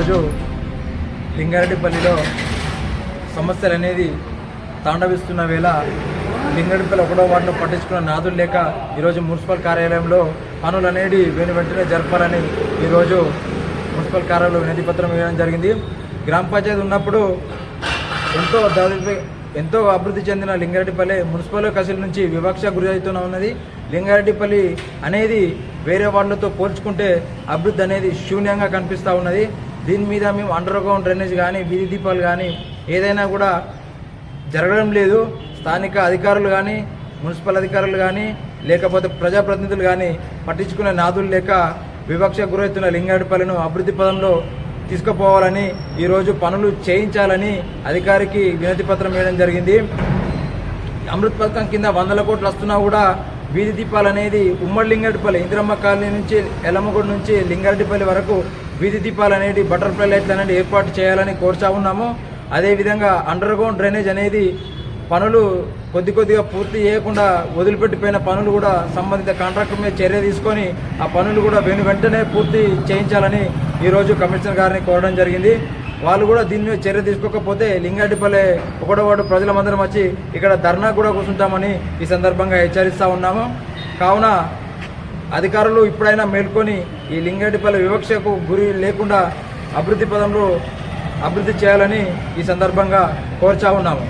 ఈరోజు లింగారెడ్డిపల్లిలో సమస్యలు అనేది తాండవిస్తున్న వేళ లింగడిపల్లి ఒకటో వార్డును పట్టించుకున్న నాదులు లేక ఈరోజు మున్సిపల్ కార్యాలయంలో పనులు అనేది వెను వెంటనే జరపాలని ఈరోజు మున్సిపల్ కార్యాలయంలో వినతి పత్రం వేయడం జరిగింది. గ్రామ పంచాయతీ ఉన్నప్పుడు ఎంతో దాదాపు ఎంతో అభివృద్ధి చెందిన లింగారెడ్డిపల్లి మున్సిపల్ కసిల నుంచి వివక్ష గురి ఉన్నది. లింగారెడ్డిపల్లి అనేది వేరే వాళ్ళతో పోల్చుకుంటే అభివృద్ధి అనేది శూన్యంగా కనిపిస్తూ ఉన్నది. దీని మీద మేము అండర్ గ్రౌండ్ డ్రైనేజ్ కానీ వీధి దీపాలు కానీ ఏదైనా కూడా జరగడం లేదు. స్థానిక అధికారులు కానీ మున్సిపల్ అధికారులు కానీ లేకపోతే ప్రజాప్రతినిధులు కానీ పట్టించుకునే నాదులు లేక వివక్ష గురవుతున్న లింగాడిపల్లిను అభివృద్ధి పదంలో తీసుకుపోవాలని ఈరోజు పనులు చేయించాలని అధికారికి వినతి పత్రం వేయడం జరిగింది. అమృత్ పథకం కింద వందల కోట్లు వస్తున్నా కూడా వీధి దీపాలు అనేది ఉమ్మడి లింగడిపల్లి ఇందిరమ్మ కాలనీ నుంచి ఎల్లమ్మగూడ నుంచి లింగారెడ్డిపల్లి వరకు వీధి దీపాలు అనేది బటర్ఫ్లై లైట్లు అనేది ఏర్పాటు చేయాలని కోరుచా ఉన్నాము. అదేవిధంగా అండర్ గ్రౌండ్ డ్రైనేజ్ అనేది పనులు కొద్ది కొద్దిగా పూర్తి చేయకుండా వదిలిపెట్టిపోయిన పనులు కూడా సంబంధిత కాంట్రాక్టర్ మీద చర్య తీసుకొని ఆ పనులు కూడా వెను వెంటనే పూర్తి చేయించాలని ఈరోజు కమిషనర్ గారిని కోరడం జరిగింది. వాళ్ళు కూడా దీని మీద చర్య తీసుకోకపోతే లింగాడిపల్లె ఒకటో వాడు ప్రజలమందరం వచ్చి ఇక్కడ ధర్నా కూడా కూర్చుంటామని ఈ సందర్భంగా హెచ్చరిస్తూ ఉన్నాము. కావున అధికారులు ఇప్పుడైనా మేల్కొని ఈ లింగాడిపల్లె వివక్షకు గురి లేకుండా అభివృద్ధి పదంలో అభివృద్ధి చేయాలని ఈ సందర్భంగా కోర్చా ఉన్నాము.